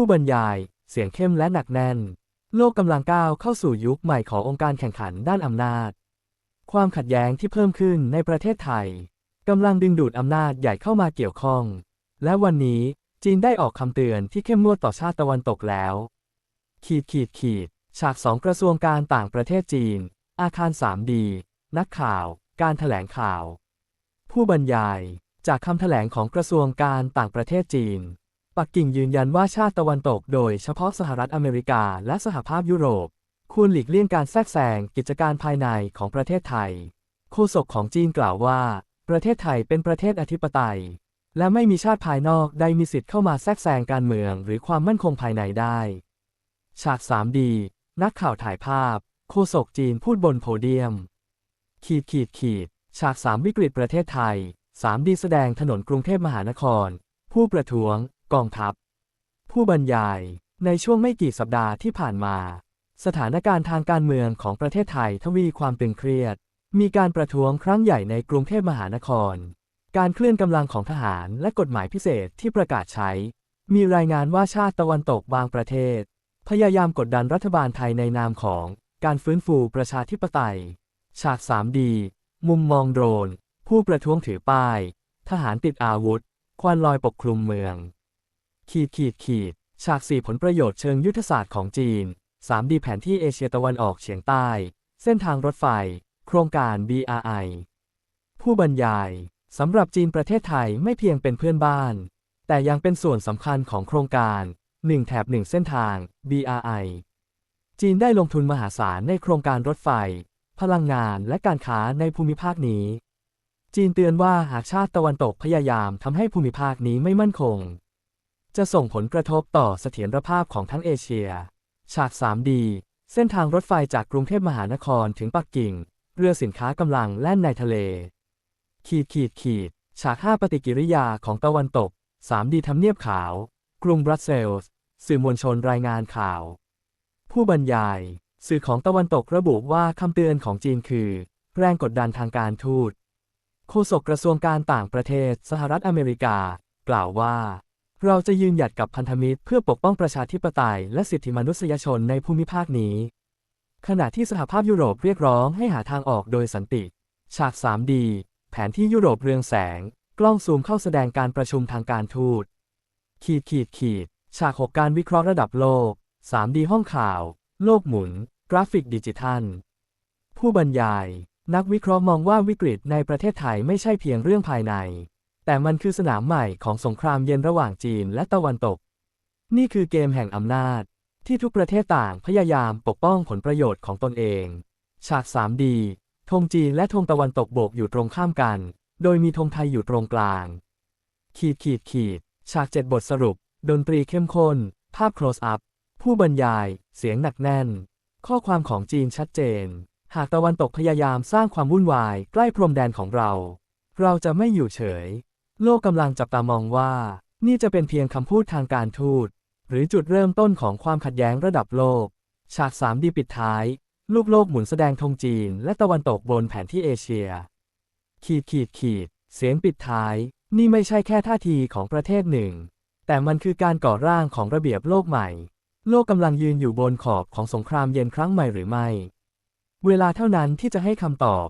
ผู้บรรยาย เสียงเข้มและหนักแน่น โลกกำลังก้าวเข้าสู่ยุคใหม่ขององค์การแข่งขันด้านอำนาจ ความขัดแย้งที่เพิ่มขึ้นในประเทศไทยกำลังดึงดูดอำนาจใหญ่เข้ามาเกี่ยวข้อง และวันนี้จีนได้ออกคำเตือนที่เข้มงวดต่อชาติตะวันตกแล้ว ขีดขีดขีด ฉากสองกระทรวงการต่างประเทศจีน อาคาร 3D นักข่าว การถแถลงข่าว ผู้บรรยาย จากคำถแถลงของกระทรวงการต่างประเทศจีน ปักกิ่งยืนยันว่าชาติตะวันตกโดยเฉพาะสหรัฐอเมริกาและสหภาพยุโรป ควรหลีกเลี่ยงการแทรกแซงกิจการภายในของประเทศไทย โฆษกของจีนกล่าวว่า ประเทศไทยเป็นประเทศอธิปไตย และไม่มีชาติภายนอกใดมีสิทธิ์เข้ามาแทรกแซงการเมืองหรือความมั่นคงภายในได้ ฉาก 3D นักข่าวถ่ายภาพ โฆษกจีนพูดบนโพเดียม ขีดขีดขีด ฉาก 3 วิกฤตประเทศไทย 3D แสดงถนนกรุงเทพมหานคร ผู้ประท้วง กองทัพ ผู้บรรยาย ในช่วงไม่กี่สัปดาห์ที่ผ่านมา สถานการณ์ทางการเมืองของประเทศไทยทวีความตึงเครียด มีการประท้วงครั้งใหญ่ในกรุงเทพมหานคร การเคลื่อนกำลังของทหารและกฎหมายพิเศษที่ประกาศใช้ มีรายงานว่าชาติตะวันตกบางประเทศ พยายามกดดันรัฐบาลไทยในนามของการฟื้นฟูประชาธิปไตย ฉาก 3D มุมมองโดรน ผู้ประท้วงถือป้าย ทหารติดอาวุธ ควันลอยปกคลุมเมือง ขีดขีดขีดฉากสี่ผลประโยชน์เชิงยุทธศาสตร์ของจีน 3D แผนที่เอเชียตะวันออกเฉียงใต้ เส้นทางรถไฟ โครงการ BRI ผู้บรรยาย สำหรับจีนประเทศไทยไม่เพียงเป็นเพื่อนบ้าน แต่ยังเป็นส่วนสำคัญของโครงการ 1 แถบ 1 เส้นทาง BRI จีนได้ลงทุนมหาศาลในโครงการรถไฟ พลังงานและการค้าในภูมิภาคนี้ จีนเตือนว่าหากชาติตะวันตกพยายามทำให้ภูมิภาคนี้ไม่มั่นคง จะส่งผลกระทบต่อเสถียรภาพของทั้งเอเชีย ฉาก 3D เส้นทางรถไฟจากกรุงเทพมหานครถึงปักกิ่ง เรือสินค้ากำลังแล่นในทะเล ขีดขีดขีด ฉาก 5 ปฏิกิริยาของตะวันตก 3D ทำเนียบขาว กรุงบรัสเซลส์ สื่อมวลชนรายงานข่าว ผู้บรรยาย สื่อของตะวันตกระบุว่าคำเตือนของจีนคือ แรงกดดันทางการทูตโฆษกกระทรวงการต่างประเทศสหรัฐอเมริกา กล่าวว่า เราจะยืนหยัดกับพันธมิตรเพื่อปกป้องประชาธิปไตยและสิทธิมนุษยชนในภูมิภาคนี้ ขณะที่สหภาพยุโรปเรียกร้องให้หาทางออกโดยสันติ ฉาก 3D แผนที่ยุโรปเรืองแสง กล้องซูมเข้าแสดงการประชุมทางการทูต ขีดขีดขีด ฉาก 6 การวิเคราะห์ระดับโลก 3D ห้องข่าว โลกหมุน กราฟิกดิจิทัล ผู้บรรยาย นักวิเคราะห์มองว่าวิกฤตในประเทศไทยไม่ใช่เพียงเรื่องภายใน แต่มันคือสนามใหม่ของสงครามเย็นระหว่างจีนและตะวันตก นี่คือเกมแห่งอำนาจ ที่ทุกประเทศต่างพยายามปกป้องผลประโยชน์ของตนเอง ฉาก 3D ธงจีนและธงตะวันตกโบกอยู่ตรงข้ามกัน โดยมีธงไทยอยู่ตรงกลาง ขีดขีดขีด ฉากเจ็ดบทสรุป ดนตรีเข้มข้น ภาพ close up ผู้บรรยาย เสียงหนักแน่น ข้อความของจีนชัดเจน หากตะวันตกพยายามสร้างความวุ่นวายใกล้พรมแดนของเรา เราจะไม่อยู่เฉย โลกกำลังจับตามองว่า นี่จะเป็นเพียงคำพูดทางการทูต หรือจุดเริ่มต้นของความขัดแย้งระดับโลก ฉาก 3D ปิดท้าย ลูกโลกหมุนแสดงธงจีน และตะวันตกบนแผนที่เอเชีย ขีดขีดขีด เสียงปิดท้าย นี่ไม่ใช่แค่ท่าทีของประเทศหนึ่ง แต่มันคือการก่อร่างของระเบียบโลกใหม่ โลกกำลังยืนอยู่บนขอบของสงครามเย็นครั้งใหม่หรือไม่ เวลาเท่านั้นที่จะให้คำตอบ